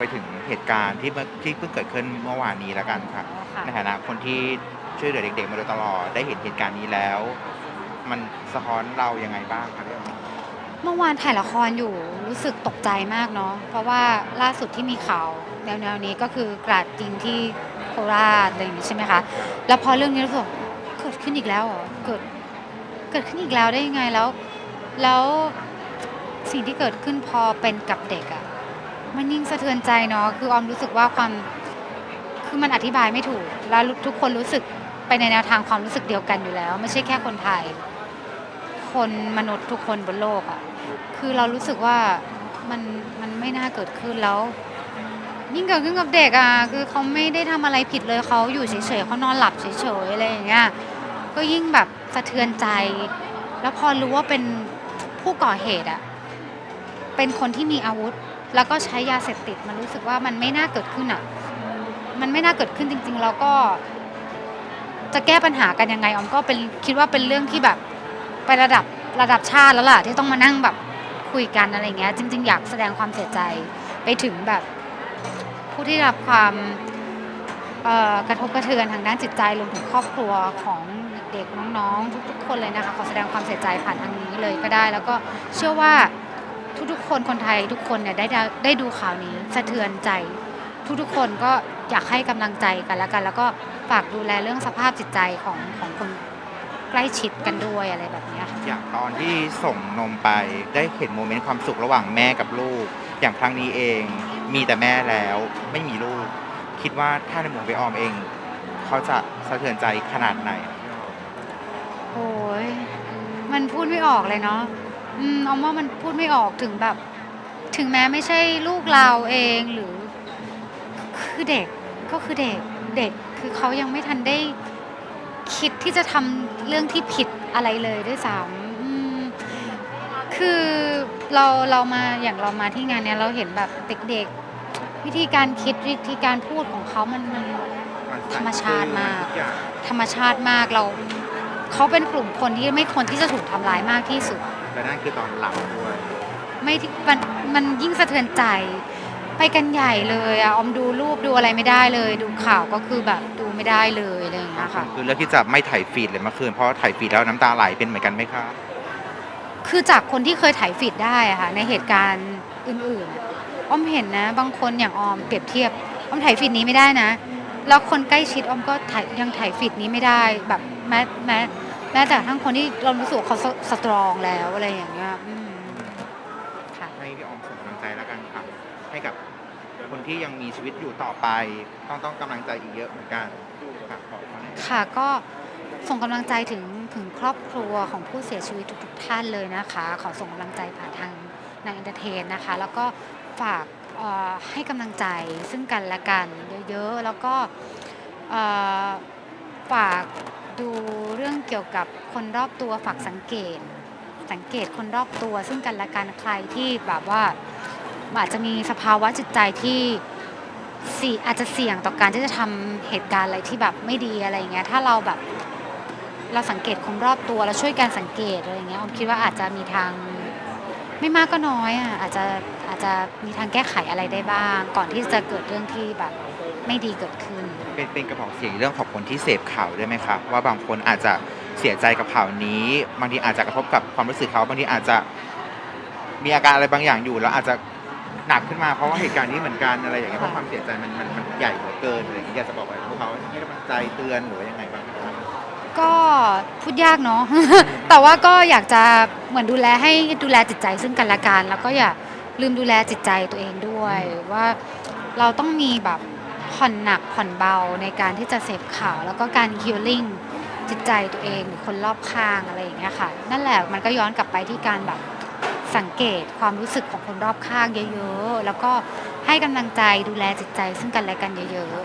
ไปถึงเหตุการณ์ที่เมื่อที่เพิ่งเกิดขึ้นเมื่อวานนี้แล้วกันค่ะค่ะ ในฐานะคนที่ช่วยเหลือเด็กๆ มาโดยตลอดได้เห็นเหตุการณ์นี้แล้ว มันสะท้อนเรายังไงบ้างครับพี่ออมเมื่อวานถ่ายละครอยู่รู้สึกตกใจมากเนาะเพราะว่าล่าสุดที่มีข่าวแนวๆนี้ก็คือกราดยิงที่โคราชอะไรอย่างนี้ใช่ไหมคะแล้วพอเรื่องนี้รู้สึกเกิดขึ้นอีกแล้วเหรอเกิดเกิดขึ้นอีกแล้วได้ยังไงแล้ว แล้วสิ่งที่เกิดขึ้นพอเป็นกับเด็กอะ่ะ มันยิ่งสะเทือนใจเนาะคือออมรู้สึกว่าความคือมันอธิบายไม่ถูก แล้วทุกคนรู้สึกไปในแนวทางความรู้สึกเดียวกันอยู่แล้ว ไม่ใช่แค่คนไทย คนมนุษย์ทุกคนบนโลกอะ่ะคือเรารู้สึกว่ามันมันไม่น่าเกิดขึ้นแล้ว ยิ่งเกิดขึ้นกับเด็กอะ่ะคือเขาไม่ได้ทำอะไรผิดเลยเขาอยู่เฉยๆเขานอนหลับเฉยๆอะไรอย่างเงี้ยก็ยิ่งแบบสะเทือนใจ แล้วพอรู้ว่าเป็นผู้ก่อเหตุอะ่ะเป็นคนที่มีอาวุธ แล้วก็ใช้ยาเสพติดมันรู้สึกว่ามันไม่น่าเกิดขึ้นอะ มันไม่น่าเกิดขึ้นจริง ๆ แล้วก็ จะแก้ปัญหากันยังไงออมก็เป็นคิดว่าเป็นเรื่องที่แบบไประดับระดับชาติแล้วล่ะที่ต้องมานั่งแบบคุยกันอะไรเงี้ย จริง ๆ อยากแสดงความเสียใจไปถึงแบบ ผู้ที่รับความกระทบกระเทือนทางด้านจิตใจรวมถึงครอบครัวของเด็กๆน้องๆ ทุกๆ คนเลยนะคะขอแสดงความเสียใจผ่านทางนี้เลยก็ได้ แล้วก็เชื่อว่า ทุกๆ คนคนไทยทุกคนเนี่ยได้ได้ได้ดูข่าวนี้สะเทือนใจ ทุกๆ คนก็อยากให้กำลังใจกันแล้วกัน แล้วก็ฝากดูแลเรื่องสภาพจิตใจของของคนใกล้ชิดกันด้วยอะไรแบบเนี้ยค่ะอย่างตอนที่ส่งนมไปได้เห็นโมเมนต์ความสุขระหว่างแม่กับลูก อย่างครั้งนี้เองมีแต่แม่แล้วไม่มีลูก คิดว่าถ้าในมุมพี่ออมเอง เขาจะสะเทือนใจขนาดไหนอะพี่ออมโอ้ยมันพูดไม่ออกเลยเนาะ อืมเอาว่ามันพูดไม่ออกถึงแบบ ถึงแม้ไม่ใช่ลูกเราเองหรือ คือเด็กก็คือเด็กเด็กคือเขายังไม่ทันได้คิดที่จะทำเรื่องที่ผิดอะไรเลยด้วยซ้ำอืมคือเราเรามาอย่างเรามาที่งานเนี้ยเราเห็นแบบเด็กๆ วิธีการคิดวิธีการพูดของเขามันมันนธรรมชาติมากทุอย่างธรรมชาติมากเราเขาเป็นกลุ่มคนที่ไม่ควรที่จะถูกทำร้ายมากที่สุด และนั่นคือตอนหลังด้วย ไม่ที่มันมันยิ่งสะเทือนใจ ไปกันใหญ่เลยอะออมดูรูปดูอะไรไม่ได้เลย ดูข่าวก็คือแบบดูไม่ได้เลยอะไรอย่างเงี้ยค่ะ คือเลือกที่จะไม่ถ่ายฟีดเลยเมื่อคืนเพราะถ่ายฟีดแล้วน้ำตาไหลเป็นเหมือนกันไหมคะคือจากคนที่เคยถ่ายฟีดได้อะค่ะในเหตุการณ์อื่นๆอะออมเห็นนะ บางคนอย่างออมเปรียบเทียบออมถ่ายฟีดนี้ไม่ได้นะ แล้วคนใกล้ชิดออมก็ถ่ายยังถ่ายฟีดนี้ไม่ได้แบบแม้แม้ แม้แต่ทั้งคนที่เรารู้สึกว่าเขาสสตรองแล้วอะไรอย่างเงี้ยอืมค่ะให้พี่ออมส่งกำลังใจแล้วกันค่ะให้กับคนที่ยังมีชีวิตอยู่ต่อไป ต้องต้องกำลังใจอีกเยอะเหมือนกันค่ะขอบคุณนะค่ะก็ส่งกำลังใจถึงถึงครอบครัวของผู้เสียชีวิตทุกๆท่านเลยนะคะ ขอส่งกำลังใจผ่านทางนางเอนเตอร์เทนนะคะ แล้วก็ฝากเอ่อให้กำลังใจซึ่งกันและกันเยอะๆ แล้วก็เอ่อฝาก ดูเรื่องเกี่ยวกับคนรอบตัวฝากสังเกต สังเกตคนรอบตัว ซึ่งกันและกันใครที่แบบว่าอาจจะมีสภาวะจิตใจที่สี่อาจจะเสี่ยงต่อการที่จะทำเหตุการณ์อะไรที่แบบไม่ดีอะไรอย่างเงี้ยถ้าเราแบบเราสังเกตคนรอบตัวแล้วช่วยกันสังเกตอะไรอย่างเงี้ยผมคิดว่าอาจจะมีทางไม่มากก็น้อยอะอาจจะอาจจะมีทางแก้ไขอะไรได้บ้าง ก่อนที่จะเกิดเรื่องที่แบบ ไม่ดีเกิดขึ้น เป็นเป็นกระบอกเสียงเรื่องของคนที่เสพข่าวด้วยไหมคะว่าบางคนอาจจะเสียใจกับข่าวนี้ บางทีอาจจะกระทบกับความรู้สึกเขาบางทีอาจจะมีอาการอะไรบางอย่างอยู่ แล้วอาจจะหนักขึ้นมาเพราะว่าเหตุการณ์นี้เหมือนกันอะไรอย่างเงี้ยเพราะความเสียใจมันมันมันใหญ่เหลือเกินอะไรอย่างเงี้ยอยากจะบอกอะไรพวกเขาให้กำลังใจเตือนหรือว่ายังไงบ้างไหมคะก็พูดยากเนาะ แต่ว่าก็อยากจะเหมือนดูแลให้ดูแลจิตใจซึ่งกันและกัน แล้วก็อย่าลืมดูแลจิตใจตัวเองด้วย ว่าเราต้องมีแบบ ผ่อนหนักผ่อนเบาในการที่จะเสพข่าว แล้วก็การฮิลลิ่งจิตใจตัวเองหรือคนรอบข้างอะไรอย่างเงี้ยค่ะ นั่นแหละมันก็ย้อนกลับไปที่การแบบสังเกตความรู้สึกของคนรอบข้างเยอะๆ แล้วก็ให้กำลังใจดูแลจิตใจซึ่งกันและกันเยอะ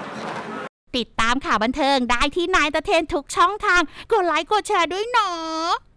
ๆติดตามข่าวบันเทิงได้ที่นายตะเทนทุกช่องทาง กดไลค์กดแชร์ด้วยเนาะ